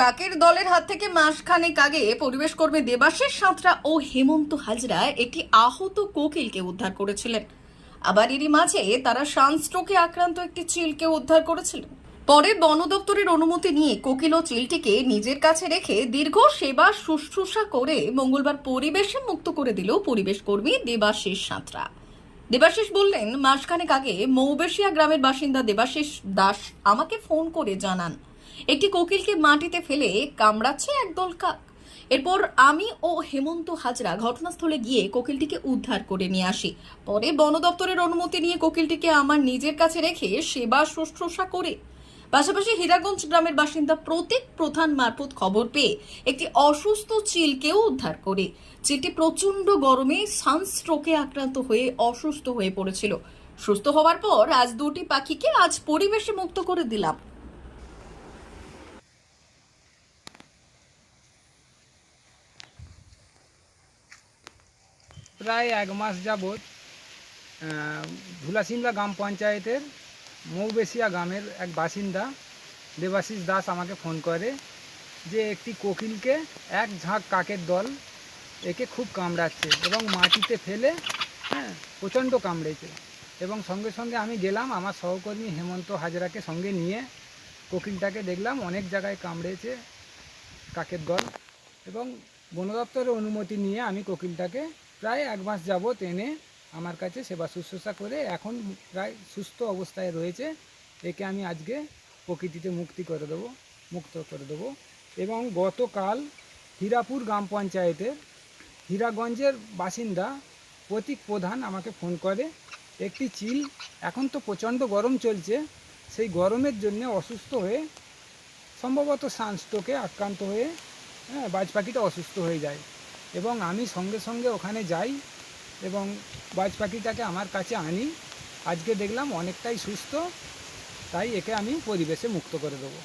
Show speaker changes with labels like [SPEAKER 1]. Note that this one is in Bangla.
[SPEAKER 1] কাকের দলের হাত থেকে মাসখানেক আগে পরিবেশ কর্মী দেবাশিস সাঁতরা ও হেমন্ত হাজরা একটি আহত কোকিলকে উদ্ধার করেছিলেন। আবার এরই মাঝে তারা সানস্ট্রোকে আক্রান্ত একটি চিলকে উদ্ধার করেছিলেন। পরে বন দপ্তরের অনুমতি নিয়ে কোকিল ও চিলটিকে নিজের কাছে রেখে দীর্ঘ সেবা শুশ্রূষা করে মঙ্গলবার পরিবেশে মুক্ত করে দিল পরিবেশ কর্মী দেবাশিস সাঁতরা। দেবাশিস বললেন, মাসখানেক আগে মৌবেশিয়া গ্রামের বাসিন্দা দেবাশিস দাস আমাকে ফোন করে জানান। একটি কোকিলকে মাটিতে ফেলে কামড়াচ্ছে একদল কাক এরপর আমি ও হেমন্ত হাজরা ঘটনাস্থলে গিয়ে কোকিলটিকে উদ্ধার করে নিয়ে আসি। পরে বন দপ্তরের অনুমতি নিয়ে কোকিলটিকে আমার নিজের কাছে রেখে সেবা শুশ্রূষা করে। পাশাপাশি হীরাগঞ্জ গ্রামের বাসিন্দা প্রতীক প্রধান মারফত খবর পেয়ে একটি অসুস্থ চিলকেও উদ্ধার করে চিলটি প্রচণ্ড গরমে সানস্ট্রোকে আক্রান্ত হয়ে অসুস্থ হয়ে পড়েছিল। সুস্থ হওয়ার পর আজ দুটি পাখিকে আজ পরিবেশে মুক্ত করে দিলাম।
[SPEAKER 2] প্রায় এক মাস যাবৎ ধুলাসিমলা গ্রাম পঞ্চায়েতের মৌবেশিয়া গ্রামের এক বাসিন্দা দেবাশিস দাস আমাকে ফোন করে যে একটি কোকিলকে এক ঝাঁক কাকের দল একে খুব কামড়াচ্ছে এবং মাটিতে ফেলে হ্যাঁ প্রচণ্ড কামড়েছে। এবং সঙ্গে সঙ্গে আমি গেলাম, আমার সহকর্মী হেমন্ত হাজরাকে সঙ্গে নিয়ে কোকিলটাকে দেখলাম অনেক জায়গায় কামড়েছে কাকের দল। এবং বন দপ্তরের অনুমতি নিয়ে আমি কোকিলটাকে প্রায় এক মাস যাবৎ এনে আমার কাছে সেবা শুশ্রূষা করে এখন প্রায় সুস্থ অবস্থায় রয়েছে। একে আমি আজকে প্রকৃতিতে মুক্তি করে দেবো, মুক্ত করে দেবো এবং গতকাল হীরাপুর গ্রাম পঞ্চায়েতের হীরাগঞ্জের বাসিন্দা প্রতীক প্রধান আমাকে ফোন করে, একটি চিল, এখন তো প্রচণ্ড গরম চলছে। সেই গরমের জন্য অসুস্থ হয়ে সম্ভবত সানস্ট্রোকে আক্রান্ত হয়ে হ্যাঁ বাজ পাখিটা অসুস্থ হয়ে যায়। এবং আমি সঙ্গে সঙ্গে ওখানে যাই এবং বাজ পাখিটাকে আমার কাছে আনি। আজকে দেখলাম অনেকটাই সুস্থ, তাই একে আমি পরিবেশে মুক্ত করে দেবো।